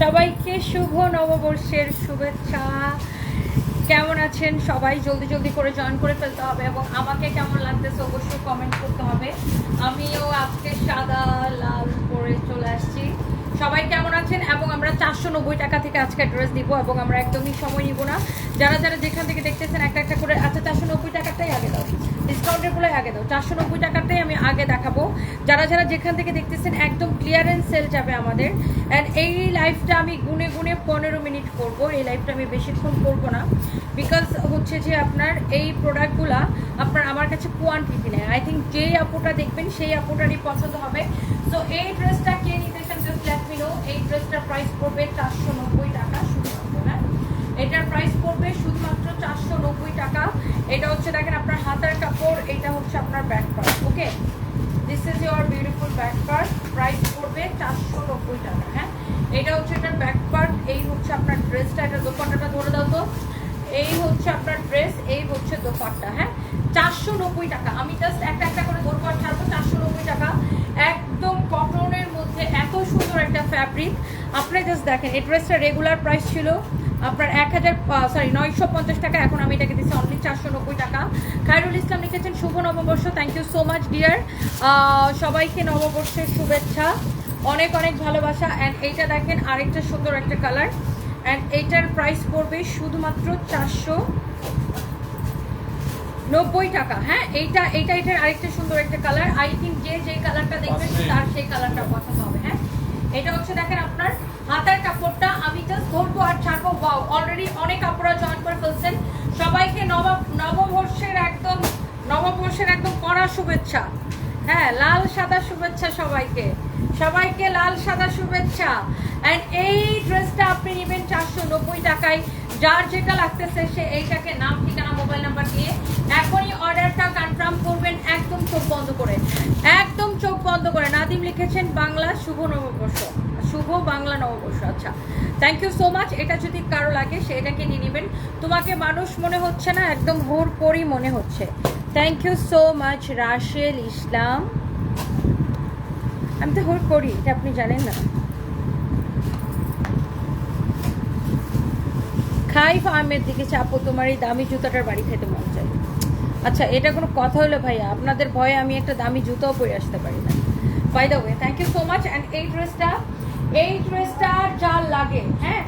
সবাইকে শুভ নববর্ষের শুভেচ্ছা। কেমন আছেন সবাই? জলদি জলদি করে জয়েন করে ফেলতে হবে এবং আমাকে কেমন লাগতেছে অবশ্যই কমেন্ট করতে হবে। আমিও আজকে সাদা, লাল পরে চলে আসছি। সবাই কেমন আছেন? এবং আমরা চারশো নব্বই টাকা থেকে আজকে ড্রেস দিব এবং আমরা একদমই সময় নিব না। যারা যারা যেখান থেকে দেখতেছেন একটা একটা করে আচ্ছা চারশো নব্বই টাকাটাই আগে দাও। ডিসকাউন্টের বলে আগে দাও। চারশো নব্বই টাকাটাই আমি আগে দেখাবো। যারা যারা যেখান থেকে দেখতেছেন, একদম ক্লিয়ারেন্স সেল যাবে আমাদের। অ্যান্ড এই লাইফটা আমি গুনে গুনে পনেরো মিনিট করব। এই লাইফটা আমি বেশিক্ষণ করব না। বিকজ হচ্ছে যে আপনার এই প্রোডাক্টগুলা আপনার আমার কাছে কোয়ান্টিটি নেয় আই থিঙ্ক যেই আপুটা দেখবেন সেই আপুটারই পছন্দ হবে। সো এই ড্রেসটা কে নিতে চান জাস্ট লেট মি নো এই ড্রেসটার প্রাইস পড়বে চারশো নব্বই টাকা, শুধুমাত্র হ্যাঁ? এটার প্রাইস পড়বে শুধুমাত্র চারশো নব্বই টাকা। এটা হচ্ছে দেখেন আপনার হাতের কাপড়, এটা হচ্ছে আপনার back part okay this is your beautiful back part price পড়বে চারশো নব্বই টাকা হ্যাঁ? এটা হচ্ছে এটার ব্যাক পার্ট এই হচ্ছে আপনার ড্রেসটা এটা দোকানটা ধরে দাও তো। এই হচ্ছে আপনার ড্রেস এই হচ্ছে দোপাট্টা হ্যাঁ? চারশো নব্বই টাকা। আমি জাস্ট একটা একটা করে ধরবো ছাড়বো চারশো নব্বই টাকা। একদম কটনের মধ্যে এত সুন্দর একটা ফ্যাব্রিক আপনি জাস্ট দেখেন, এই ড্রেসটা রেগুলার প্রাইস ছিল। আপনার এক হাজার সরি নয়শো পঞ্চাশ টাকা। এখন আমি এটাকে দিচ্ছি অনলি চারশো নব্বই টাকা। খায়রুল ইসলাম লিখেছেন, শুভ নববর্ষ thank you so much dear সবাইকে নববর্ষের শুভেচ্ছা, অনেক অনেক ভালোবাসা। অ্যান্ড এইটা দেখেন, আরেকটা সুন্দর একটা কালার অ্যান্ড এইটার প্রাইস পড়বে শুধুমাত্র চারশো নব্বই টাকা। হ্যাঁ এইটা এইটা এটার আরেকটা সুন্দর একটা কালার আই থিঙ্ক যে যে কালারটা দেখবেন তার সেই কালারটা পছন্দ হবে হ্যাঁ? এটা হচ্ছে দেখেন আপনার হাতের কাপড়টা আমি জাস্ট ধরবো আর ছাড়বো ওয়াও অলরেডি অনেক কাপড়রা জয়েন করে ফেলছেন। সবাইকে নব নববর্ষের একদম নববর্ষের একদম কড়া শুভেচ্ছা হ্যাঁ লাল সাদা শুভেচ্ছা সবাইকে। সবাইকে লাল সাদা শুভেচ্ছা। অ্যান্ড এই ড্রেসটা আপনি নেবেন চারশো নব্বই টাকায়। যার যেটা লাগতেছে সে এইটাকে নাম, ঠিকানা মোবাইল নাম্বার দিয়ে এখনই অর্ডারটা কনফার্ম করবেন, একদম চোখ বন্ধ করে। একদম চোখ বন্ধ করে। নাদিম লিখেছেন, বাংলা শুভ নববর্ষ। শুভ বাংলা নববর্ষ আচ্ছা। থ্যাংক ইউ সো মাচ এটা যদি কারও লাগে, সে এটাকে নিয়ে নেবেন। তোমাকে মানুষ মনে হচ্ছে না, একদম হুর পরি মনে হচ্ছে। Thank you so much Rashel Islam. আমি তো হুর করি, এটা আপনি জানেন না। খাইফ আহমেদ দিকে চাপো তোমার এই দামি জুতাটার বাড়ি খেতে মন চাই আচ্ছা এটা কোনো কথা হলো ভাইয়া? আপনাদের ভয়ে আমি একটা দামি জুতাও পরে আসতে পারি না। By the way thank you so much and এই ড্রেসটা এই ড্রেসটা যা লাগে হ্যাঁ?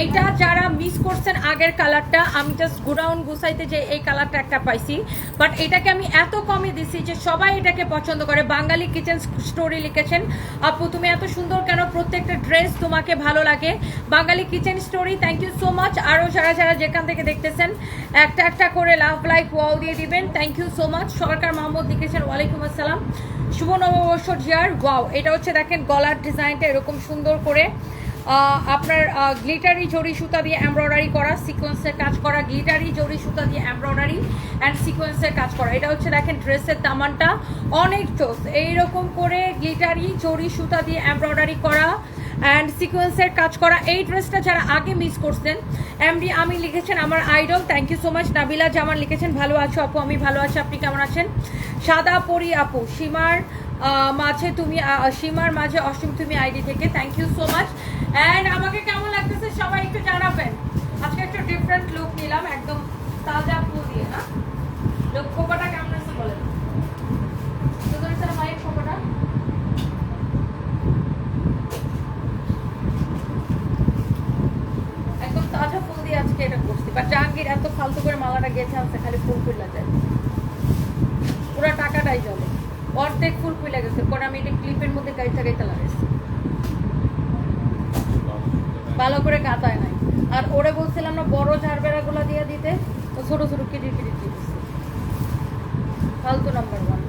এইটা যারা মিস করছেন আগের কালারটা আমি জাস্ট গোডাউন গুছাইতে যে এই কালারটা একটা পাইছি। বাট এটাকে আমি এত কমে দিছি যে সবাই এটাকে পছন্দ করে। বাঙালি কিচেন স্টোরি লিখেছেন, আপু, তুমি এত সুন্দর কেন? প্রত্যেকটা ড্রেস তোমাকে ভালো লাগে। Bangali kitchen story thank you so much আরও যারা যারা যেখান থেকে দেখতেছেন, একটা একটা করে লাভ লাইক ওয়াও দিয়ে দিবেন। Thank you so much Sarkar Mahmud লিখেছেন, ওয়ালাইকুম আসসালাম। শুভ নববর্ষ জিয়ার ওয়াও এটা হচ্ছে দেখেন গলার ডিজাইনটা এরকম সুন্দর করে। আপনার গ্লিটারি জরি সুতা দিয়ে এমব্রয়ডারি করা সিকোয়েন্সের কাজ করা গ্লিটারি জরি সুতা দিয়ে এমব্রয়ডারি অ্যান্ড সিকোয়েন্সের কাজ করা। এটা হচ্ছে দেখেন ড্রেসের দামানটা। অনেক চোস এইরকম করে গ্লিটারি জরি সুতা দিয়ে এমব্রয়ডারি করা অ্যান্ড সিকোয়েন্সের কাজ করা। এই ড্রেসটা যারা আগে মিস করছেন এমডি আমি লিখেছেন আমার idol thank you so much Nabila Zaman লিখেছেন, ভালো আছো আপু, আমি ভালো আছি। আপনি কেমন আছেন? সাদা পরি আপু, সীমার মাঝে তুমি সীমার মাঝে অসীম তুমি আইডি থেকে। Thank you so much and আমাকে কেমন লাগতেছে সবাই একটু জানাবেন। আজকে একটু ডিফারেন্ট লুক নিলাম, একদম তাজা ফুল দিয়ে, না? লোক খোপাটা কেমন আছে বলেন? মায়ের খোপাটা? একদম তাজা ফুল দিয়ে আজকে এটা করছি। বাট জাহাঙ্গীর এত ফালতু করে মালাটা গেছে আছে খালি ফুল ফুলা যায়। পুরো টাকাটাই চলে অর্ধেক ফুল ফুলে গেছে। পরে আমি এটা ক্লিপের মধ্যে গাইতে গাইতে লাগাইছি। ভালো করে কাতায় নাই। আর ওরে বলছিলাম না বড় ঝাড়বেড়া গুলা দিয়ে দিতে তো ছোট ছোট কিটি কিটি দিতেছে ফালতু নাম্বার ওয়ান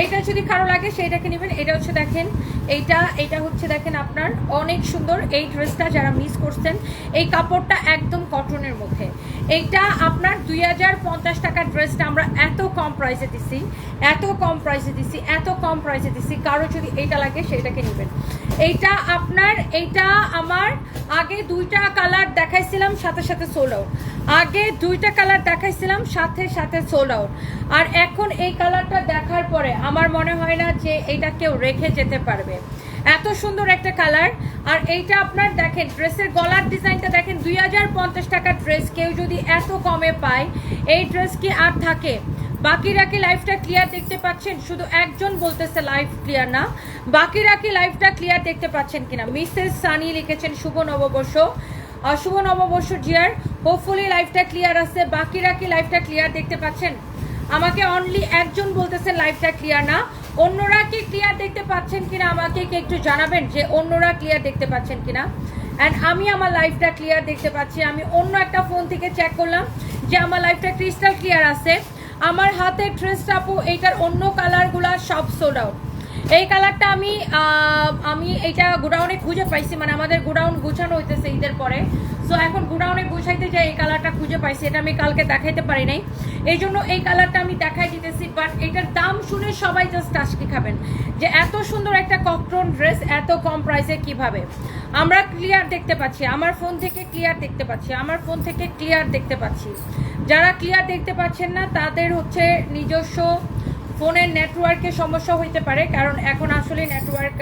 এইটা যদি কারও লাগে সেইটাকে নেবেন। এটা হচ্ছে দেখেন এইটা এটা হচ্ছে দেখেন আপনার অনেক সুন্দর এই ড্রেসটা যারা মিস করছেন এই কাপড়টা একদম কটনের মধ্যে। এইটা আপনার দুই হাজার পঞ্চাশ টাকার ড্রেসটা আমরা এত কম প্রাইসে দিছি এত কম প্রাইসে দিছি এত কম প্রাইসে দিছি। কারও যদি এইটা লাগে সেইটাকে নেবেন। এইটা আপনার, এইটা আমার। আগে দুইটা কালার দেখাইছিলাম, সাথে সাথে সোল আউট আগে দুইটা কালার দেখাইছিলাম, সাথে সাথে সোল আউট আর এখন এই কালারটা দেখার পরে আমার মনে হয় না যে এটা কেউ রেখে যেতে পারবে। এত সুন্দর একটা কালার আর এইটা আপনার দেখেন, ড্রেসের গলার ডিজাইনটা দেখেন, দুই হাজার পঞ্চাশ টাকার ড্রেস কেউ যদি এত কমে পায়, এই ড্রেস কি আর থাকে? বাকিরা কি লাইফটা ক্লিয়ার দেখতে পাচ্ছেন? শুধু একজন বলতেছে লাইফ ক্লিয়ার না। বাকিরা কি লাইফটা ক্লিয়ার দেখতে পাচ্ছেন কিনা? মিসেস সানি লিখেছেন, শুভ নববর্ষ। শুভ নববর্ষ জিয়ার হোপফুলি লাইফটা ক্লিয়ার আছে। বাকিরা কি লাইফটা ক্লিয়ার দেখতে পাচ্ছেন? আমাকে অনলি একজন বলতেছেন লাইফটা ক্লিয়ার না। অন্যরা কি ক্লিয়ার দেখতে পাচ্ছেন কিনা? আমাকে কি একটু জানাবেন যে অন্যরা ক্লিয়ার দেখতে পাচ্ছেন কিনা? অ্যান্ড আমি আমার লাইফটা ক্লিয়ার দেখতে পাচ্ছি। আমি অন্য একটা ফোন থেকে চেক করলাম যে আমার লাইফটা ক্রিস্টাল ক্লিয়ার আছে। আমার হাতে ড্রেসটা আপু, এইটার অন্য কালারগুলো সব সোল্ড আউট এই কালারটা আমি আমি এটা গোডাউনে খুঁজে পাইছি মানে আমাদের গোডাউন গুছানো হইতেছে ঈদের পরে। সো এখন গোডাউনে গুছাইতে যাই, এই কালারটা খুঁজে পাইছি, এটা আমি কালকে দেখাইতে পারি নাই। এই জন্য এই কালারটা আমি দেখাই দিতেছি বাট এটার দাম শুনে সবাই জাস্ট টাসকি খাবেন যে এত সুন্দর একটা কটন ড্রেস এত কম প্রাইসে কীভাবে? আমরা ক্লিয়ার দেখতে পাচ্ছি, আমার ফোন থেকে ক্লিয়ার দেখতে পাচ্ছি, আমার ফোন থেকে ক্লিয়ার দেখতে পাচ্ছি। যারা ক্লিয়ার দেখতে পাচ্ছেন না, তাদের হচ্ছে নিজস্ব ফোনের নেটওয়ার্কে সমস্যা হইতে পারে, কারণ এখন আসলে নেটওয়ার্ক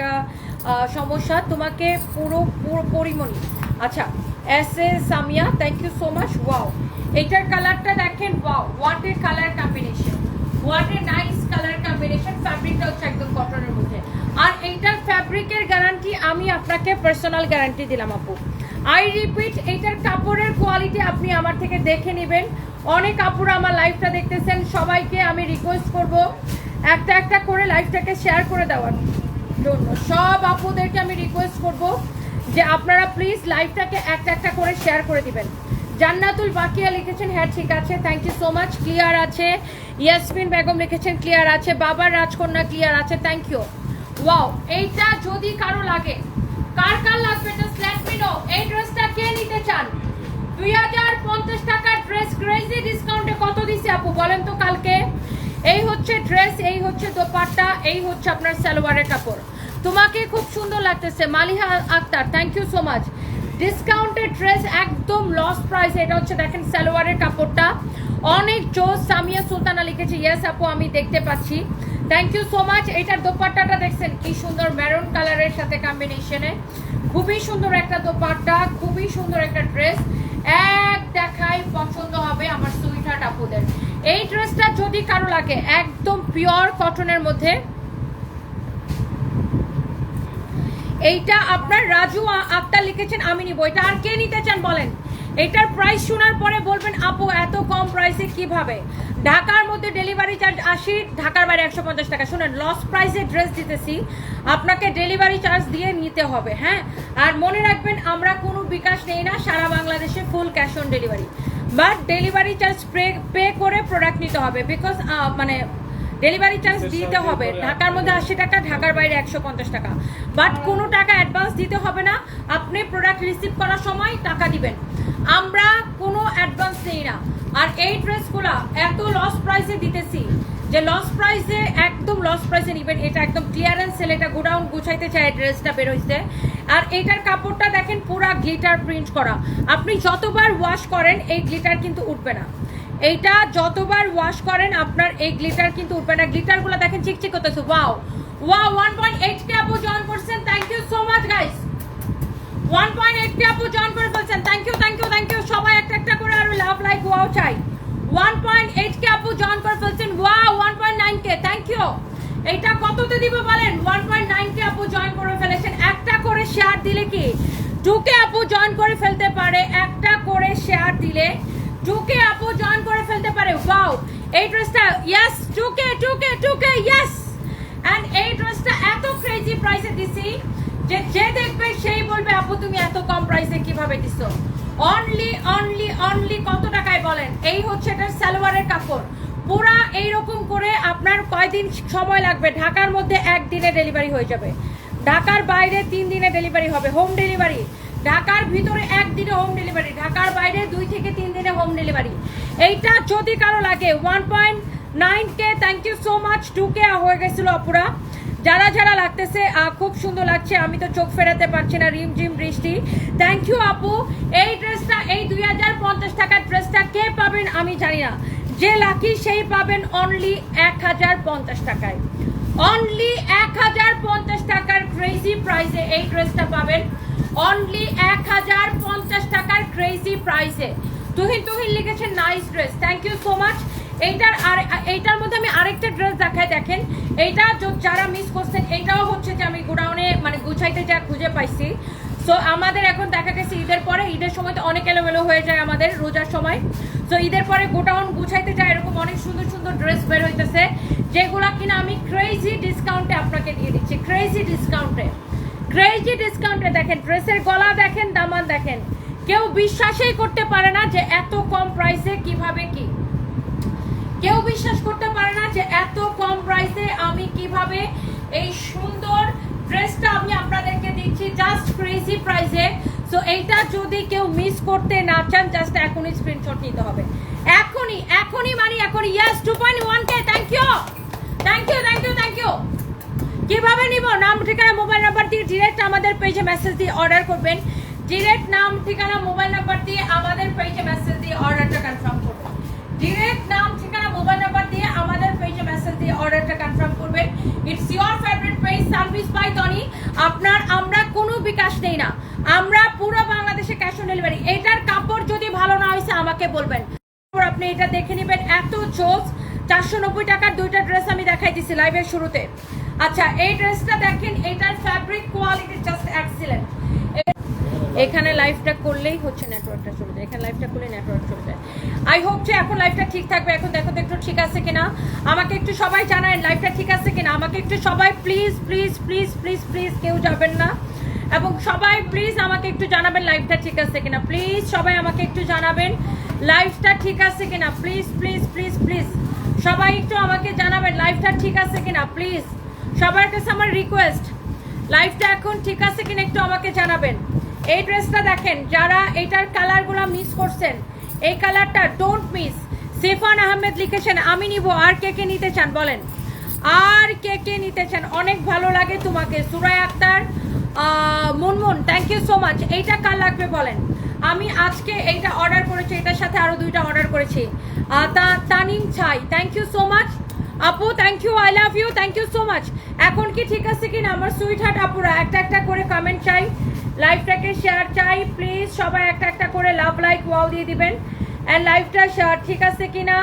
সমস্যা তোমাকে পুরো পুরো পরিমণি। আচ্ছা S A Samia thank you so much wow এইটার কালারটা দেখেন wow what colour combination what a nice colour combination ফ্যাব্রিকটা হচ্ছে একদম কটনের মধ্যে। আর এইটার ফ্যাব্রিকের গ্যারান্টি আমি আপনাকে পার্সোনাল গ্যারান্টি দিলাম, আপু। আই রিপিট এইটার কাপড়ের কোয়ালিটি আপনি আমার থেকে দেখে নেবেন। অনেক আপুরা আমার লাইভটা দেখতেছেন, সবাইকে আমি রিকোয়েস্ট করব একটা একটা করে লাইভটাকে শেয়ার করে দেওয়ার। জন্য সব আপুদেরকে আমি রিকোয়েস্ট করব যে আপনারা প্লিজ লাইভটাকে একটা একটা করে শেয়ার করে দিবেন। জান্নাতুল বাকিয়া লিখেছেন হ্যাঁ ঠিক আছে thank you so much clear আছে। ইয়াসমিন বেগম লিখেছেন ক্লিয়ার আছে। বাবার রাজকন্যা ক্লিয়ার আছে থ্যাংক ইউ ওয়াও এইটা যদি কারও লাগে, কার কার লাগবে জাস্ট লেট মি নো এই ড্রেসটা কে নিতে চান? দুই হাজার পঞ্চাশ টাকার ড্রেস ক্রেজি ডিসকাউন্টে কত দিছে আপু? বলেন তো কালকে। এই হচ্ছে ড্রেস এই হচ্ছে দোপাট্টা, এই হচ্ছে আপনার সালোয়ারের কাপড়। তোমাকে খুব সুন্দর লাগতেছে, Maliha Akter thank you so much discounted dress একদম লস প্রাইস এটা হচ্ছে দেখেন সালোয়ারের কাপড়টা। অনেক জোস সামিয়া সুলতানা লিখেছে ইয়েস আপু, আমি দেখতে পাচ্ছি। থ্যাংক ইউ সো মাচ এটার দোপাট্টাটা দেখছেন, কি সুন্দর মেরুন কালারের সাথে কম্বিনেশনে খুবই সুন্দর একটা দোপাট্টা, খুবই সুন্দর একটা ড্রেস এক দেখাই পছন্দ হবে আমার সুইটহার্ট আপুদের। এই ড্রেসটা যদি কারও লাগে, একদম পিওর কটনের মধ্যে এইটা আপনার রাজু আক্তার লিখেছেন, আমি নিব। এটা আর কে নিতে চান বলেন? এটার প্রাইস শোনার পরে বলবেন, আপু, এত কম প্রাইসে কীভাবে? ঢাকার মধ্যে ডেলিভারি চার্জ আশি, ঢাকার বাইরে একশো পঞ্চাশ টাকা। শুনেন লস প্রাইসে ড্রেস দিতেছি, আপনাকে ডেলিভারি চার্জ দিয়ে নিতে হবে হ্যাঁ? আর মনে রাখবেন, আমরা কোনো বিকাশ নেই না, সারা বাংলাদেশে full cash on delivery but delivery charge pay pay করে প্রোডাক্ট নিতে হবে বিকজ মানে ডেলিভারি চার্জ দিতে হবে। ঢাকার মধ্যে আশি টাকা ঢাকার বাইরে একশো পঞ্চাশ টাকা। বাট কোনো টাকা অ্যাডভান্স দিতে হবে না। আপনি প্রোডাক্ট রিসিভ করার সময় টাকা দিবেন। আমরা কোনো অ্যাডভান্স নেই না। আর এই ড্রেসগুলো এত লস প্রাইসে দিতেছি যে লস প্রাইসে একদম লস প্রাইসে নিবেন। এটা একদম ক্লিয়ারেন্স সেল এটা গোডাউন গুছাইতে চায় ড্রেসটা বের হইছে আর এটার কাপড়টা দেখেন পুরা গ্লিটার প্রিন্ট করা। আপনি যতবার ওয়াশ করেন এই গ্লিটার কিন্তু উঠবে না। এইটা যতবার ওয়াশ করেন, আপনার এই গ্লিটার কিন্তু উঠবে না। গ্লিটারগুলো দেখেন চিকচিক করতেছে। Wow wow one point eight K আপু জয়েন করছেন। Thank you so much guys one point eight K আপু জয়েন করে বলছেন thank you thank you thank you সবাই একটা একটা করে আর লাভ লাইক ওয়াও চাই। ওয়ান পয়েন্ট এইট কে আপু জয়েন করে ফেলছেন। Wow one point nine K thank you এইটা কততে দিব বলেন? ওয়ান পয়েন্ট নাইন কে আপু জয়েন করে ফেলেছেন। একটা করে শেয়ার দিলে কি? টুকে আপু জয়েন করে ফেলতে পারে। একটা করে শেয়ার দিলে টুকে আপু জয়েন করে ফেলতে পারে। ওয়াও এই ড্রেসটা ইয়েস টুকে টুকে টুকে ইয়েস এন্ড এই ড্রেসটা এত ক্রেজি প্রাইসে দিছি যে যে দেখবে সেই বলবে, আপু, তুমি এত কম প্রাইসে কীভাবে দিছো? অনলি অনলি অনলি কত টাকায় বলেন? এই হচ্ছে এটা সালোয়ারের কাপড়। পুরা এইরকম করে আপনার কয়দিন সময় লাগবে? ঢাকার মধ্যে একদিনে ডেলিভারি হয়ে যাবে। ঢাকার বাইরে তিন দিনে ডেলিভারি হবে। হোম ডেলিভারি ঢাকার ভিতরে একদিনে হোম ডেলিভারি ঢাকার বাইরে দুই থেকে তিন দিনে হোম ডেলিভারি এইটা যদি কারও লাগে one point nine K thank you so much two K হয়ে গেছিল অপুরা যারা যারা লাগতেছে খুব সুন্দর লাগছে, আমি তো চোখ ফেরাতে পারছি না, রিম ঝিম বৃষ্টি। থ্যাংক ইউ আপু। এই ড্রেসটা এই দুই হাজার পঞ্চাশ টাকার ড্রেসটা কে পাবেন আমি জানি না। যে লাকি সেই পাবেন অনলি এক হাজার পঞ্চাশ টাকায়। অনলি এক হাজার পঞ্চাশ টাকার ক্রেজি প্রাইসে এই ড্রেসটা পাবেন। অনলি এক হাজার পঞ্চাশ টাকার ক্রেজি প্রাইসে তুহিন তুহিন লিখেছেন nice dress thank you so much এইটার আর, এইটার মধ্যে আমি আরেকটা ড্রেস দেখাই, দেখেন। এইটা যারা মিস করছেন, এইটাও হচ্ছে যে আমি গোডাউনে মানে গুছাইতে যা খুঁজে পাইছি। সো আমাদের এখন দেখা গেছে ঈদের পরে, ঈদের সময় তো অনেক এলোমেলো হয়ে যায় আমাদের রোজার সময়। সো ঈদের পরে গোডাউন গুছাইতে যায় এরকম অনেক সুন্দর সুন্দর ড্রেস বের হইতেছে, যেগুলা কিনা আমি ক্রেজি ডিসকাউন্টে আপনাকে দিয়ে দিচ্ছি ক্রেজি ডিসকাউন্টে ক্রেজি ডিসকাউন্টে দেখেন ড্রেসের গলা দেখেন, দামান দেখেন। কেউ বিশ্বাসই করতে পারে না যে এত কম প্রাইসে কীভাবে কি। কেউ বিশ্বাস করতে পারে না যে এত কম প্রাইসে আমি কীভাবে এই সুন্দর ড্রেসটা আমি আপনাদেরকে দিচ্ছি জাস্ট ক্রেজি প্রাইসে সো এইটা যদি কেউ মিস করতে না চান জাস্ট এখনই স্ক্রিনশট নিতে হবে। এখনই এখনই মানে এখনই yes two point one K thank you thank you thank you thank you কীভাবে নিব? নাম, ঠিকানা, মোবাইল নাম্বার দিয়ে ডিরেক্ট আমাদের পেজে মেসেজ দিয়ে অর্ডার করবেন। ডিরেক্ট নাম, ঠিকানা, মোবাইল নাম্বার দিয়ে আমাদের পেজে মেসেজ দিয়ে অর্ডারটা কনফার্ম করবেন। ডিরেক্ট নাম, ঠিকানা, মোবাইল নাম্বার দিয়ে আমাদের পেজে মেসেজ দিয়ে অর্ডারটা কনফার্ম করবেন। It's your favourite page service by Toni আপনার আমরা কোনো বিকাশ দেই না। আমরা পুরো বাংলাদেশে ক্যাশ অন ডেলিভারি এটার কাপড় যদি ভালো না হয়েছে, আমাকে বলবেন। আপনি এটা দেখে নেবেন। এত জোস চারশো টাকার দুইটা ড্রেস আমি দেখাই দিছি লাইভের শুরুতে। আচ্ছা এই ড্রেসটা দেখেন, এটার ফ্যাব্রিক কোয়ালিটি জাস্ট এক্সিলেন্ট এখানে লাইভটা করলেই হচ্ছে নেটওয়ার্কটা চলে যায়। এখানে লাইভটা করলে নেটওয়ার্ক চলে যায়। আই হোপ যে এখন লাইভটা ঠিক থাকবে। এখন দেখো তো একটু ঠিক আছে কিনা? আমাকে একটু সবাই জানায় লাইভটা ঠিক আছে কিনা? আমাকে একটু সবাই please please please please please কেউ যাবেন না। এবং সবাই প্লিজ আমাকে একটু জানাবেন লাইভটা ঠিক আছে কিনা। প্লিজ সবাই আমাকে একটু জানাবেন লাইভটা ঠিক আছে কিনা? প্লিজ প্লিজ প্লিজ প্লিজ সবাই একটু আমাকে জানাবেন লাইভটা ঠিক আছে কিনা? প্লিজ সবার কাছে আমার রিকোয়েস্ট লাইফটা এখন ঠিক আছে কিনা একটু আমাকে জানাবেন। এই ড্রেসটা দেখেন, যারা এটার কালারগুলো মিস করছেন, এই কালারটা ডোন্ট মিস সেফান আহমেদ লিখেছেন, আমি নিব, আর কে কে নিতে চান বলেন? আর কে কে নিতে চান? অনেক ভালো লাগে তোমাকে। Surai Akter Munmun thank you so much এইটা কার লাগবে বলেন? আমি আজকে এইটা অর্ডার করেছি, এটার সাথে আরও দুইটা অর্ডার করেছি। তা- তানিম ছাই থ্যাংক ইউ সো মাচ আপু thank you I love you thank you so much এখন কি ঠিক আছে কিনা? আমার সুইট হার্ট আপুরা, একটা একটা করে কমেন্ট চাই লাইভটাকে শেয়ার চাই প্লিজ সবাই একটা একটা করে লাভ লাইক ওয়াও দিয়ে দিবেন। অ্যান্ড লাইভটা শেয়ার ঠিক আছে কিনা?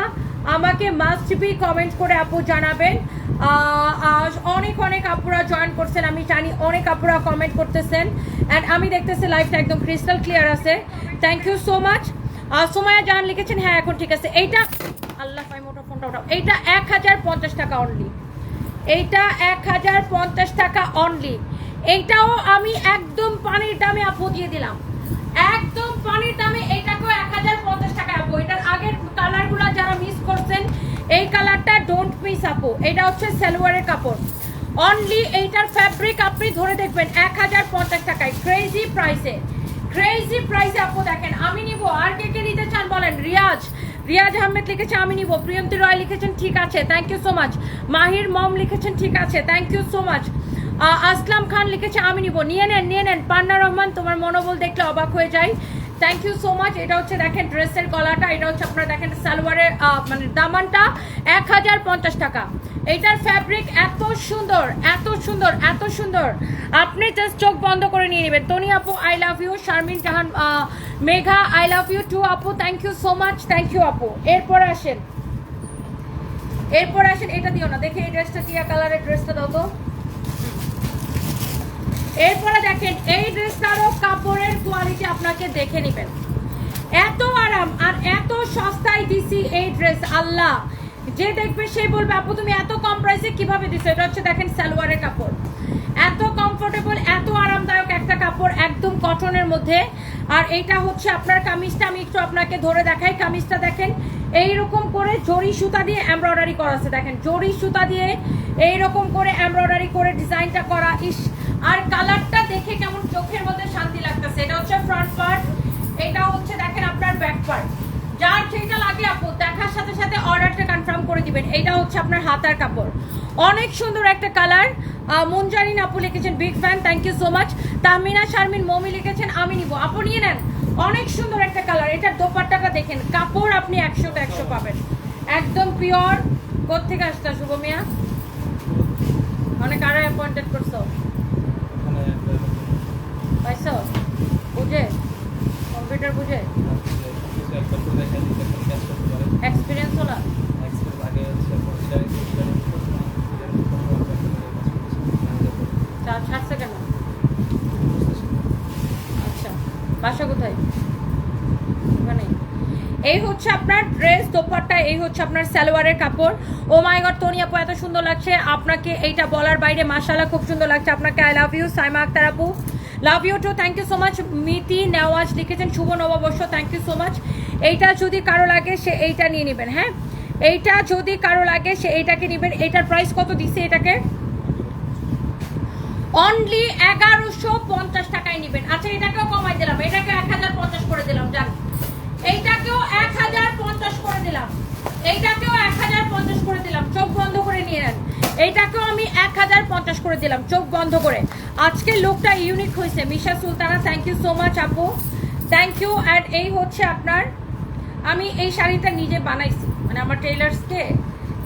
আমাকে মাস্ট বি কমেন্ট করে আপু জানাবেন। অনেক অনেক আপুরা জয়েন করছেন, আমি জানি অনেক আপুরা কমেন্ট করতেছেন। অ্যান্ড আমি দেখতেছি লাইভটা একদম ক্রিস্টাল ক্লিয়ার আছে। Thank you so much Somaya জান লিখেছেন হ্যাঁ এখন ঠিক আছে। এইটা আল্লাহ ওঠাও এইটা এক হাজার পঞ্চাশ টাকা অনলি এইটা এক হাজার পঞ্চাশ টাকা অনলি এইটাও আমি একদম পানির দামে আপু দিয়ে দিলাম। একদম পানির দামে এইটাকেও এক হাজার পঞ্চাশ টাকা আপু। এটার আগের কালারগুলো যারা মিস করছেন, এই কালারটা ডোন্ট মিস আপু। এটা হচ্ছে সালোয়ারের কাপড়। অনলি এইটার ফ্যাব্রিক আপনি ধরে দেখবেন এক হাজার পঞ্চাশ টাকায়। ক্রেজি প্রাইসে ক্রেজি প্রাইসে আপু দেখেন। আমি নিব। আর কে কে নিতে চান বলেন? রিয়াজ। রিয়াজ আহমেদ লিখেছে, আমি নিব। প্রিয়ন্তী রয় লিখেছেন, ঠিক আছে thank you so much Mahir Mom লিখেছেন, ঠিক আছে thank you so much Aslam Khan লিখেছে, আমি নিব। নিয়ে নেন নিয়ে নেন। পান্না রহমান, তোমার মনোবল দেখলে অবাক হয়ে যায় থ্যাংক ইউ সো মাচ এটা হচ্ছে দেখেন ড্রেসের গলাটা, এটা হচ্ছে আপনারা দেখেন সালোয়ারের মানে দামানটা এক হাজার পঞ্চাশ টাকা। এইটার ফ্যাব্রিক এত সুন্দর এত সুন্দর এত সুন্দর। আপনি জাস্ট চোখ বন্ধ করে নিয়ে নেবেন। তনি আপু I love you Sharmin Jahan Megha I love you too আপু। Thank you so much thank you আপু। এরপর আসেন। এরপর আসেন, এটা দিও না। দেখে এই ড্রেসটা টিয়া কালারের ড্রেসটা দাও তো। এরপরে দেখেন, এই ড্রেসটারও কাপড়ের কোয়ালিটি আপনাকে দেখে নেবেন। এত আরাম আর এত সস্তায় দিছি এই ড্রেস, আল্লাহ। যে দেখবে সে বলবে, আপু, তুমি এত কম প্রাইসে কীভাবে দিছো? এটা হচ্ছে দেখেন সালোয়ারের কাপড়। এত কমফোর্টেবল এত আরামদায়ক একটা কাপড় একদম কটনের মধ্যে। আর এইটা হচ্ছে আপনার কামিজটা, আমি একটু আপনাকে ধরে দেখাই। কামিজটা দেখেন, এইরকম করে জরি সুতা দিয়ে এমব্রয়ডারি করা আছে। দেখেন, জরি সুতা দিয়ে এইরকম করে এমব্রয়ডারি করে ডিজাইনটা করা। ইস, আর কালারটা দেখে কেমন চোখের মধ্যে শান্তি লাগতেছে। এটা হচ্ছে ফ্রন্ট পার্ট এটা হচ্ছে দেখেন আপনার ব্যাক পার্ট যার যেটা লাগে আপু দেখার সাথে সাথে অর্ডারটা কনফার্ম করে দিবেন। এটা হচ্ছে আপনার হাতার কাপড়। অনেক সুন্দর একটা কালার মঞ্জারিন আপু লিখেছেন big fan thank you so much Tamina Sharmin Momi লিখেছেন আমি নিব। আপু নিয়ে নেন। অনেক সুন্দর একটা কালার এটার দোপাট্টাটা দেখেন কাপড় আপনি একশোতে একশো পাবেন। একদম পিওর কোথেকে আসতা শুভ মিয়া? মানে কারা অ্যাপয়েন্টেড করছ? পাইছো? বুঝে? কম্পিউটার বুঝে? আচ্ছা এই হচ্ছে আপনার ড্রেস দোপাট্টা, এই হচ্ছে আপনার সালোয়ারের কাপড়। ও মাই গড টনি আপু, এত সুন্দর লাগছে। আপনাকে এইটা বলার বাইরে মাশাআল্লাহ খুব সুন্দর লাগছে। আপনাকে I love you Saima Akter আপু। Love you too thank you so much Miti Newaz লিখেছেন, শুভ নববর্ষ থ্যাংক ইউ সো মাচ এইটা যদি কারও লাগে, সে এইটা নিয়ে নেবেন হ্যাঁ? এইটা যদি কারও লাগে, সে এইটাকে নেবেন। এইটার প্রাইস কত দিছে এটাকে? অনলি এগারোশো পঞ্চাশ টাকায় নেবেন। আচ্ছা এটাকেও কমাই দিলাম। এটাকে এক হাজার পঞ্চাশ করে দিলাম যান এইটাকেও এক হাজার পঞ্চাশ করে দিলাম। এইটাকেও এক হাজার পঞ্চাশ করে দিলাম। চোখ বন্ধ করে নিয়ে নেন। এইটাকেও আমি এক হাজার পঞ্চাশ করে দিলাম, চোখ বন্ধ করে। আজকে লোকটা ইউনিক হয়েছে, Misha Sultana. Thank you so much আপু। থ্যাংক ইউ অ্যান্ড এই হচ্ছে আপনার আমি এই শাড়িটা নিজে বানাইছি। মানে আমার টেইলার্সকে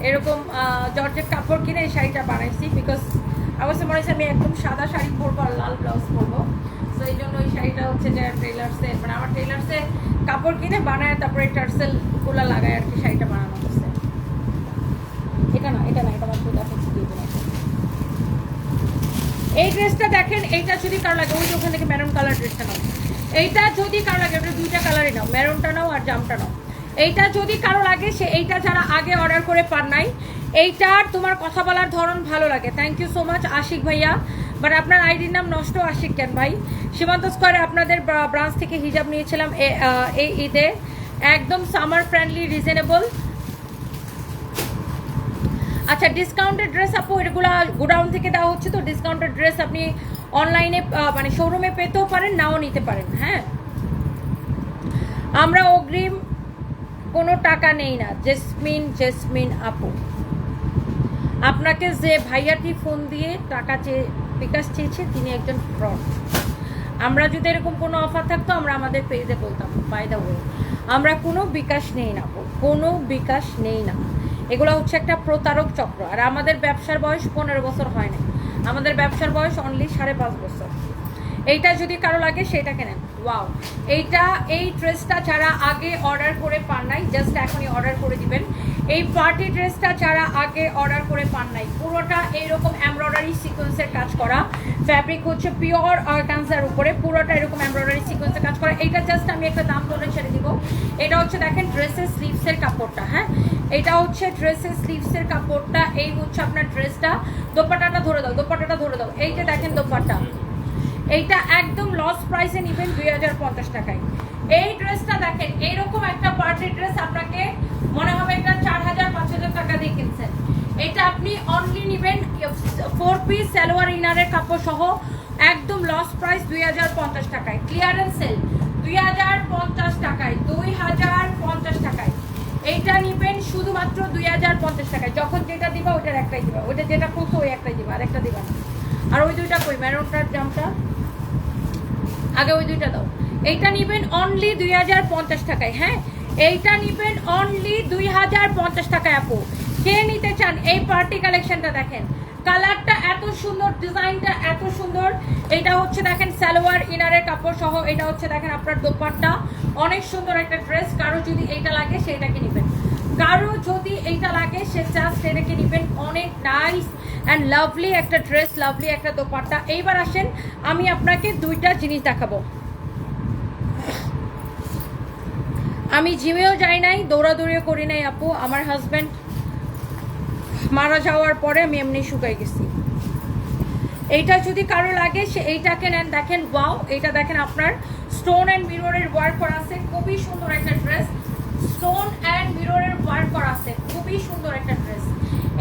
এরকম জর্জের কাপড় কিনে এই শাড়িটা বানাইছি বিকজ অবশ্য মনে হচ্ছে আমি একদম সাদা শাড়ি পরবো আর লাল ব্লাউজ পরবো। তো এই জন্য ওই শাড়িটা হচ্ছে যে টেইলার্সে মানে আমার টেইলার্সে কাপড় কিনে বানায়, তারপরে টার্সেলগুলা লাগায় আর কি শাড়িটা বানানো হচ্ছে। এটা না এটা না, এটা আমার দেখাচ্ছি দিয়ে দিলাম এই ড্রেসটা দেখেন, এইটা যদি কারও লাগে, ওই ওখান থেকে মেরুন কালার ড্রেসটা নাও। এইটা যদি কারও লাগে ওটা দুইটা কালারই নাও মেরুনটা নাও আর জামটা নাও। এইটা যদি কারও লাগে, সে এইটা যারা আগে অর্ডার করে পান নাই, এইটার তোমার কথা বলার ধরন ভালো লাগে। Thank you so much Ashik ভাইয়া। বাট আপনার আইডির নাম নষ্ট, আশিক কেন ভাই? সীমান্ত স্কোয়ারে আপনাদের ব্রাঞ্চ থেকে হিজাব নিয়েছিলাম এই ঈদে। একদম সামার ফ্রেন্ডলি রিজনেবল আচ্ছা ডিসকাউন্টেড ড্রেস আপু, এগুলো গোডাউন থেকে দেওয়া হচ্ছে, তো ডিসকাউন্টেড ড্রেস আপনি অনলাইনে মানে শোরুমে পেতেও পারেন, নাও নিতে পারেন হ্যাঁ? আমরা অগ্রিম কোনো টাকা নেই না। জেসমিন জেসমিন আপু। আপনাকে যে ভাইয়াটি ফোন দিয়ে টাকা চেয়ে, বিকাশ চেয়েছে, তিনি একজন ফ্রড আমরা যদি এরকম কোনো অফার থাকতো, আমরা আমাদের পেজে বলতাম বাই দ্য ওয়ে আমরা কোনো বিকাশ নেই না কোনো বিকাশ নেই না। এগুলো হচ্ছে একটা প্রতারক চক্র। আর আমাদের ব্যবসার বয়স পনেরো বছর হয় না আমাদের ব্যবসার বয়স অনলি সাড়ে পাঁচ বছর। এইটা যদি কারও লাগে সেটা কেনেন ওয়াও এইটা, এই ড্রেসটা যারা আগে অর্ডার করে পান নাই জাস্ট এখনই অর্ডার করে দিবেন। এই পার্টি ড্রেসটা যারা আগে অর্ডার করে পান নাই, পুরোটা এইরকম এমব্রয়ডারি সিকোয়েন্সের কাজ করা। ফ্যাব্রিক হচ্ছে পিওর অর্গানজার উপরে, পুরোটা এরকম এমব্রয়ডারি সিকোয়েন্সের কাজ করা। এইটা জাস্ট আমি একটা দাম বলে ছেড়ে দিব। এটা হচ্ছে দেখেন ড্রেসের স্লিভসের কাপড়টা হ্যাঁ? এটা হচ্ছে ড্রেসের স্লিভসের কাপড়টা, এই হচ্ছে আপনার ড্রেসটা দোপাট্টাটা ধরে দাও দোপাটাটা ধরে দাও। এই যে দেখেন দোপাটা এইটা একদম লস প্রাইসে নেবেন দুই হাজার পঞ্চাশ টাকায়। এই ড্রেসটা দেখেন, এইরকম একটা পার্টি ড্রেস আপনাকে মনে হবে এটা চার হাজার, পাঁচ হাজার টাকা দিয়ে কিনছেন। এটা আপনি অনলি নেবেন ফোর পিস সালোয়ার ইনারের কাপড় সহ একদম লস প্রাইস দুই হাজার পঞ্চাশ টাকায়। ক্লিয়ারেন্স সেল দুই হাজার পঞ্চাশ টাকায়, দুই হাজার পঞ্চাশ টাকায়। এইটা নিবেন শুধুমাত্র দুই হাজার পঞ্চাশ টাকায়। যখন যেটা দিবা ওটার একটাই দিবা। ওটা যেটা খুলছো ওই একটাই দিবা, আর একটা দিবা আর ওই দুইটা কই? ম্যারোনটার জামটা? আগে ওই দুইটা দাও। এইটা নিবেন অনলি দুই হাজার পঞ্চাশ টাকায় হ্যাঁ? এইটা নিবেন অনলি দুই হাজার পঞ্চাশ টাকায় আপু। কে নিতে চান? এই পার্টি কালেকশনটা দেখেন। কালারটা এত সুন্দর, ডিজাইনটা এত সুন্দর। এটা হচ্ছে দেখেন সালোয়ার, ইনারের কাপড় সহ, এটা হচ্ছে দেখেন আপনার দোপাট্টা। অনেক সুন্দর একটা ড্রেস, কারও যদি এইটা লাগে সেইটাকে নেবেন। কারও যদি এইটা লাগে, সে জাস্ট এটাকে নেবেন। অনেক নাইস অ্যান্ড লাভলি একটা ড্রেস লাভলি একটা দোপাট্টা। এইবার আসেন, আমি আপনাকে দুইটা জিনিস দেখাবো। আমি জিমেও যাই নাই, দৌড়াদৌড়িও করি নাই আপু, আমার হাজব্যান্ড মারা যাওয়ার পরে আমি এমনি শুকাই গেছি। এইটা যদি কারও লাগে, সে এইটাকে নেন। দেখেন, ওয়াও, এইটা দেখেন আপনার। স্টোন অ্যান্ড মিররের ওয়ার্ক করা আছে। খুবই সুন্দর একটা ড্রেস স্টোন অ্যান্ড মিররের ওয়ার্ক করা আছে। খুবই সুন্দর একটা ড্রেস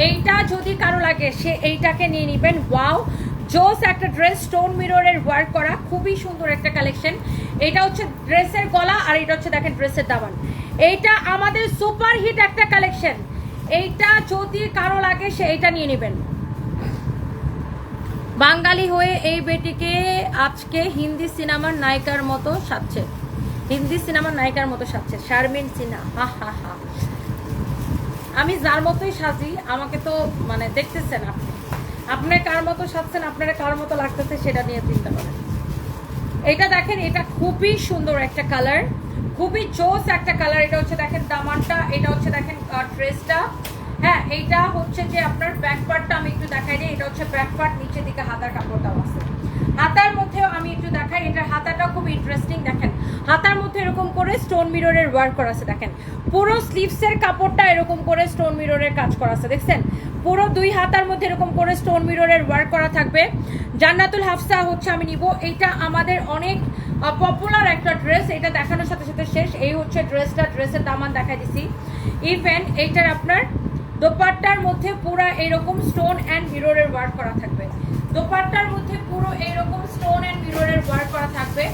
এইটা যদি কারও লাগে, সে এইটাকে নিয়ে নেবেন। ওয়াও, জোস একটা ড্রেস স্টোন মিররের ওয়ার্ক করা। খুবই সুন্দর একটা কালেকশন এটা হচ্ছে ড্রেসের গলা আর এটা হচ্ছে দেখেন ড্রেসের দাবান। এইটা আমাদের সুপার হিট একটা কালেকশন এইটা যদি কারও লাগে, সে এইটা নিয়ে নেবেন। বাঙালি হয়ে এই বেটিকে আজকে হিন্দি সিনেমার নায়িকার মতো সাজছে। হিন্দি সিনেমার নায়িকার মতো সাজছে, শারমিন সিনহা। হা হা হা। আমি যার মতোই সাজি, আমাকে তো মানে দেখতেছেন আপনি। আপনি কার মতো সাজছেন, আপনারা কার মতো লাগতেছে, সেটা নিয়ে চিন্তা করেন। এটা দেখেন, এটা খুবই সুন্দর একটা কালার খুবই জোস একটা কালার এটা হচ্ছে দেখেন দামানটা এটা হচ্ছে দেখেন ড্রেসটা হ্যাঁ এইটা হচ্ছে যে আপনার ব্যাক পার্টটা আমি একটু দেখাই দিই, এটা হচ্ছে ব্যাক পার্ট নিচের দিকে হাতার কাপড়টাও আছে। হাতার মধ্যেও আমি একটু দেখাই এটার হাতাটা খুব ইন্টারেস্টিং দেখেন। হাতার মধ্যে এরকম করে স্টোন মিররের ওয়ার্ক করা আছে, দেখেন। পুরো স্লিভসের কাপড়টা এরকম করে স্টোন মিররের কাজ করা আছে, দেখছেন? পুরো দুই হাতার মধ্যে এরকম করে স্টোন মিররের ওয়ার্ক করা থাকবে। জান্নাতুল হাফসা হচ্ছে আমি নিব। এইটা আমাদের অনেক পপুলার একটা ড্রেস এটা দেখানোর সাথে সাথে শেষ। এই হচ্ছে ড্রেসটা ড্রেসের দামান দেখাই দিছি। ইভেন এইটার আপনার দোপাট্টার মধ্যে পুরো এইরকম স্টোন অ্যান্ড মিররের ওয়ার্ক করা থাকবে। দোপাট্টার মধ্যে পুরো এইরকম স্টোন অ্যান্ড মিররের ওয়ার্ক করা থাকবে।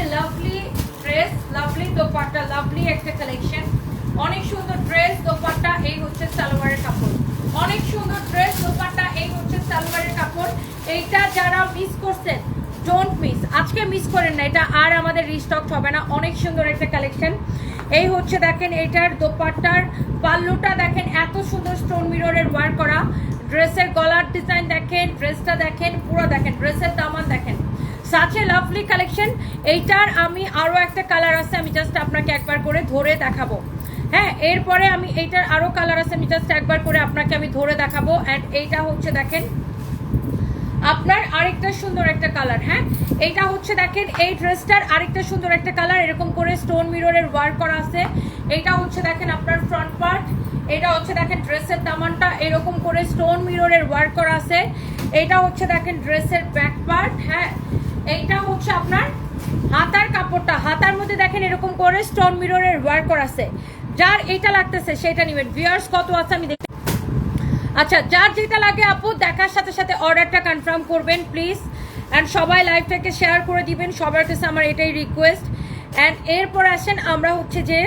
A lovely dress lovely dupatta lovely একটা কালেকশন অনেক সুন্দর ড্রেস দোপাট্টা, এই হচ্ছে সালোয়ারের কাপড়। অনেক সুন্দর ড্রেস দোপাট্টা, এই হচ্ছে সালোয়ারের কাপড়। এইটা যারা মিস করছেন ডোন্ট মিস আজকে মিস করেন না, এটা আর আমাদের রিস্টক হবে না। অনেক সুন্দর একটা কালেকশন এই হচ্ছে দেখেন এটার দোপাট্টার পাল্লুটা। দেখেন এত সুন্দর স্টোন মিররের ওয়ার করা। ড্রেসের গলার ডিজাইন দেখেন ড্রেসটা দেখেন, পুরো দেখেন ড্রেসের দামান দেখেন। সাচে লাভলি কালেকশন এইটার আমি আরও একটা কালার আছে, আমি জাস্ট আপনাকে একবার করে ধরে দেখাবো। হ্যাঁ এরপরে আমি এইটার আরও কালার আছে, আমি জাস্ট একবার করে আপনাকে আমি ধরে দেখাবো। অ্যান্ড এইটা হচ্ছে দেখেন আপনার আরেকটা সুন্দর একটা কালার হ্যাঁ? এইটা হচ্ছে দেখেন, এই ড্রেসটার আরেকটা সুন্দর একটা কালার এরকম করে স্টোন মিররের ওয়ার্ক করা আছে। এইটা হচ্ছে দেখেন আপনার ফ্রন্ট পার্ট এটা হচ্ছে দেখেন ড্রেসের দামানটা, এরকম করে স্টোন মিররের ওয়ার্ক করা আছে। এটা হচ্ছে দেখেন ড্রেসের ব্যাক পার্ট হ্যাঁ? এইটা হচ্ছে আপনার হাতার কাপড়টা, হাতার মধ্যে দেখেন এরকম করে স্টোন মিররের ওয়ার্ক করা আছে। যার এইটা লাগতেছে সেটা নেবেন। ভিউয়ার্স কত আছে আমি দেখি আচ্ছা যার যেটা লাগে আপু, দেখার সাথে সাথে অর্ডারটা কনফার্ম করবেন প্লিজ অ্যান্ড সবাই লাইভটাকে শেয়ার করে দিবেন, সবার কাছে আমার এটাই রিকোয়েস্ট অ্যান্ড এরপর আসেন আমরা হচ্ছে যে,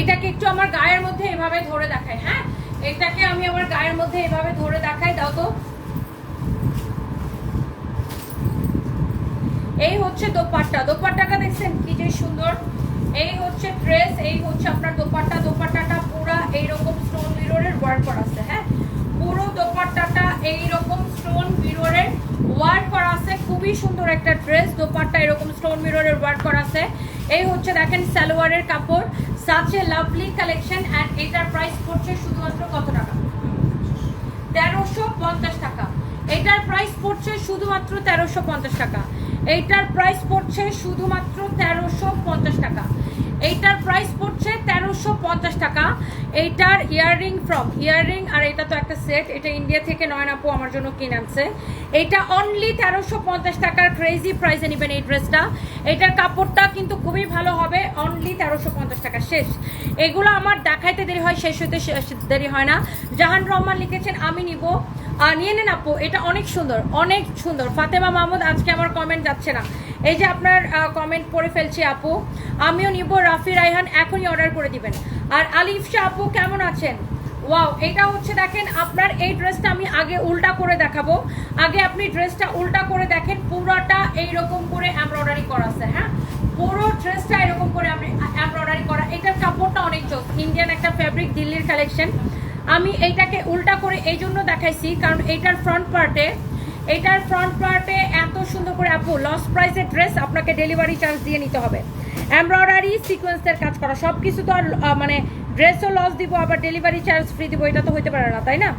এটাকে একটু আমার গায়ের মধ্যে এভাবে ধরে দেখাই হ্যাঁ? এটাকে আমি আমার গায়ের মধ্যে এভাবে ধরে দেখাই, দাও তো। এই হচ্ছে দোপাট্টা। দোপাট্টাটা দেখছেন কি যে সুন্দর। এই হচ্ছে ড্রেস, এই হচ্ছে আপনার দোপাট্টা। দোপাট্টাটা পুরা এইরকম স্টোন মিররের ওয়ার্ক করা আছে হ্যাঁ? পুরো দোপাট্টাটা এইরকম স্টোন মিররের ওয়ার্ক করা আছে। খুবই সুন্দর একটা ড্রেস, দোপাট্টা এরকম স্টোন মিররের ওয়ার্ক করা আছে। এই হচ্ছে দেখেন সালোয়ারের কাপড় such a lovely collection and এটার প্রাইস পড়ছে শুধুমাত্র কত টাকা? তেরোশো পঞ্চাশ টাকা। এটার প্রাইস পড়ছে শুধুমাত্র তেরোশো পঞ্চাশ টাকা। এইটার প্রাইস পড়ছে শুধুমাত্র তেরোশো পঞ্চাশ টাকা। এইটার প্রাইস পড়ছে তেরোশো পঞ্চাশ টাকা। এইটার ইয়াররিং ফ্রম ইয়াররিং আর এটা তো একটা সেট এটা ইন্ডিয়া থেকে নয়ন আপু আমার জন্য কিনে আনছে। এইটা অনলি তেরোশো পঞ্চাশ টাকার ক্রেজি প্রাইসে নেবেন এই ড্রেসটা এটার কাপড়টা কিন্তু খুবই ভালো হবে অনলি তেরোশো পঞ্চাশ টাকা, শেষ। এগুলো আমার দেখাইতে দেরি হয়, শেষ শেষ- দেরি হয় না। জাহান রহমান লিখেছেন, আমি নিব। নিয়ে নেন আপু, এটা অনেক সুন্দর অনেক সুন্দর। ফাতেমা মাহমুদ, আজকে আমার কমেন্ট যাচ্ছে না। এই যে আপনার কমেন্ট পড়ে ফেলছি আপু, আমিও নিব, রাফি রাইহান এখনই অর্ডার করে দিবেন। আর আলিফ শাহ আপু, কেমন আছেন? ওয়াও এটা হচ্ছে দেখেন, আপনার এই ড্রেসটা আমি আগে উল্টা করে দেখাবো। আগে আপনি ড্রেসটা উল্টা করে দেখেন, পুরোটা এইরকম করে এমব্রয়ডারি করা আছে হ্যাঁ? পুরো ড্রেসটা এরকম করে আপনি এমব্রয়ডারি করা। এটার কাপড়টা অনেক চোখ ইন্ডিয়ান একটা ফ্যাব্রিক দিল্লির কালেকশন আমি এইটাকে উল্টা করে এই জন্য দেখাইছি, কারণ এইটার ফ্রন্ট পার্টে এইটার ফ্রন্ট পার্টে এত সুন্দর করে আপু লস প্রাইসের ড্রেস আপনাকে ডেলিভারি চার্জ দিয়ে নিতে হবে। এমব্রয়ডারি সিকোয়েন্সের কাজ করা সব কিছু তো আর মানে ড্রেসও লস দিব, আবার ডেলিভারি চার্জ ফ্রি দিব, এটা তো হইতে পারে না, তাই না?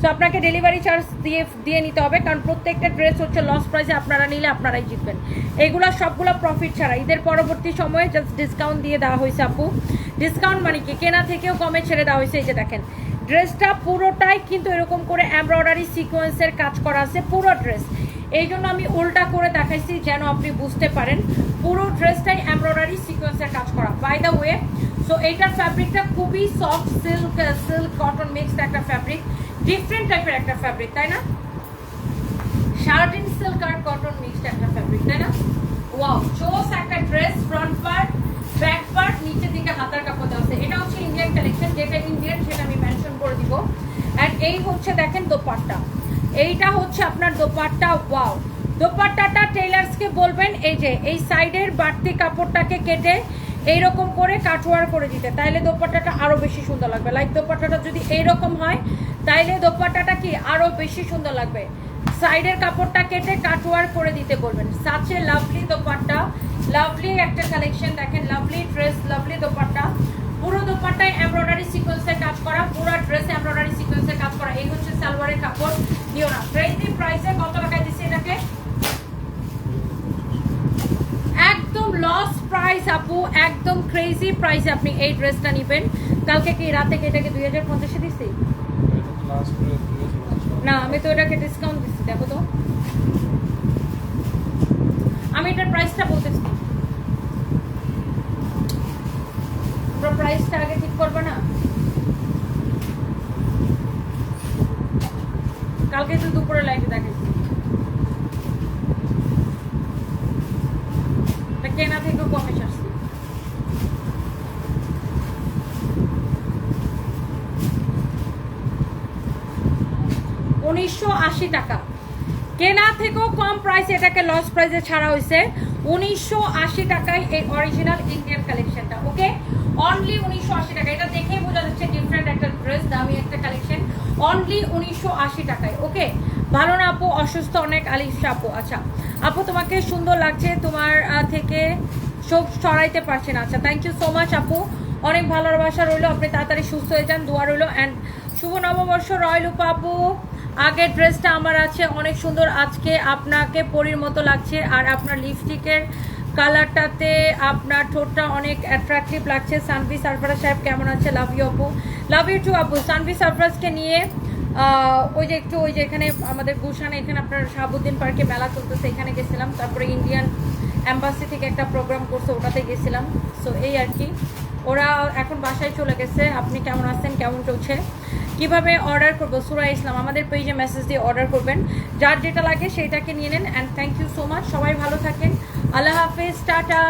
সো আপনাকে ডেলিভারি চার্জ দিয়ে দিয়ে নিতে হবে, কারণ প্রত্যেকটা ড্রেস হচ্ছে লস প্রাইসে আপনারা নিলে আপনারাই জিতবেন। এগুলো সবগুলো প্রফিট ছাড়া, ঈদের পরবর্তী সময়ে জাস্ট ডিসকাউন্ট দিয়ে দেওয়া হয়েছে আপু। ডিসকাউন্ট মানে কি? কেনা থেকেও কমে ছেড়ে দেওয়া হয়েছে, এই যে দেখেন। ড্রেসটা পুরোটাই কিন্তু এরকম করে এমব্রয়ডারি সিকোয়েন্সের কাজ করা আছে, পুরো ড্রেস এই জন্য আমি উল্টা করে দেখাইছি যেন আপনি বুঝতে পারেন। পুরো ড্রেসটাই এমব্রয়ডারি সিকোয়েন্সের কাজ করা। বাই দ্য ওয়ে সো এইটার ফ্যাব্রিকটা খুবই soft silk silk cotton mixed একটা ফ্যাব্রিক ডিফারেন্ট টাইপের একটা ফ্যাব্রিক তাই না? শার্টিন সিল্ক আর কটন মিক্সড একটা ফ্যাব্রিক তাই না ওয়াও চোস একটা dress front part back part নিচের দিকে হাতার কাপড় দেওয়া আছে এটা হচ্ছে ইন্ডিয়ান কালেকশন যেটা ইন্ডিয়ান সেটা আমি মেনশন করে দিব অ্যান্ড এই হচ্ছে দেখেন দোপাট্টা। এইটা হচ্ছে আপনার দোপাট্টা, ওয়াও। দোপাট্টাটা টেলার্সকে বলবেন, এই যে, এই সাইডের বাড়তি কাপড়টাকে কেটে এইরকম করে কাটওয়ার করে দিতে। তাইলে দোপাট্টাটা আরও বেশি সুন্দর লাগবে। লাইক দোপাট্টাটা যদি এইরকম হয়, তাইলে দোপাট্টাটা কি আরও বেশি সুন্দর লাগবে? সাইডের কাপড়টা কেটে কাটওয়ার করে দিতে বলবেন। Such a lovely dupatta. Lovely একটা কালেকশন দেখেন লাভলি ড্রেস লাভলি দোপাট্টা। পুরো দোপাট্টায় এমব্রয়ডারি সিকোয়েন্সের কাজ করা, পুরো ড্রেস এমব্রয়ডারি সিকোয়েন্সের কাজ করা। এই হচ্ছে সালোয়ারের কাপড়। নিও না। ক্রেজি প্রাইসে কত টাকায় দিচ্ছি এটাকে? একদম লস প্রাইস আপু, একদম ক্রেজি প্রাইসে আপনি এই ড্রেসটা নেবেন। কালকে কি রাতে কি এটাকে দুই হাজার পঞ্চাশে দিছি? না, আমি তো এটাকে ডিসকাউন্ট দিচ্ছি দেখো তো। আমি এটার প্রাইসটা বলতেছি। তোমরা প্রাইসটা আগে ঠিক করবে না? কালকে তো দুপুরে লাইটে দেখেছি। কেনা থেকেও কমে আসছে। উনিশশো আশি টাকা। কেনা থেকেও কম প্রাইসে এটাকে লস প্রাইসে ছাড়া হয়েছে উনিশশো আশি টাকায় এই অরিজিনাল ইন্ডিয়ান কালেকশনটা ওকে অনলি উনিশশো আশি টাকা। এটা দেখেই বোঝা যাচ্ছে ডিফারেন্ট একটা ড্রেস দামি একটা কালেকশন অনলি উনিশশো আশি টাকায় ওকে ভালো না আপু, অসুস্থ অনেক, আলিশা আপু। আচ্ছা আপু, তোমাকে সুন্দর লাগছে, তোমার থেকে চোখ সরাইতে পারছে না। আচ্ছা থ্যাংক ইউ সো মাচ আপু। অনেক ভালোবাসা রইল, আপনি তাড়াতাড়ি সুস্থ হয়ে যান, দোয়া রইল। অ্যান্ড শুভ নববর্ষ, রয়্যাল আপু। আগের ড্রেসটা আমার আছে, অনেক সুন্দর। আজকে আপনাকে পরির মতো লাগছে, আর আপনার লিপস্টিকের কালারটাতে আপনার ঠোঁটটা অনেক অ্যাট্রাকটিভ লাগছে। সানভি সারফরাজ সাহেব, কেমন আছে? লাভ ইউ আপু। লাভ ইউ টু আপু। সানভি সারফরাজকে নিয়ে ওই যে একটু, ওই যে এখানে আমাদের গুলশানে, এখানে আপনার শাহাবুদ্দিন পার্কে মেলা চলতেছে, এখানে গেছিলাম। তারপরে ইন্ডিয়ান অ্যাম্বাসি থেকে একটা প্রোগ্রাম করছে, ওটাতে গেছিলাম। সো এই আর কি। ওরা এখন বাসায় চলে গেছে। আপনি কেমন আছেন? কেমন চলছে? কীভাবে অর্ডার করব? সুরা ইসলাম, আমাদের পেজে মেসেজ দিয়ে অর্ডার করবেন। যার যেটা লাগে সেইটাকে নিয়ে নেন। And thank you so much সবাই ভালো থাকেন। আল্লাহ হাফেজ। টাটা।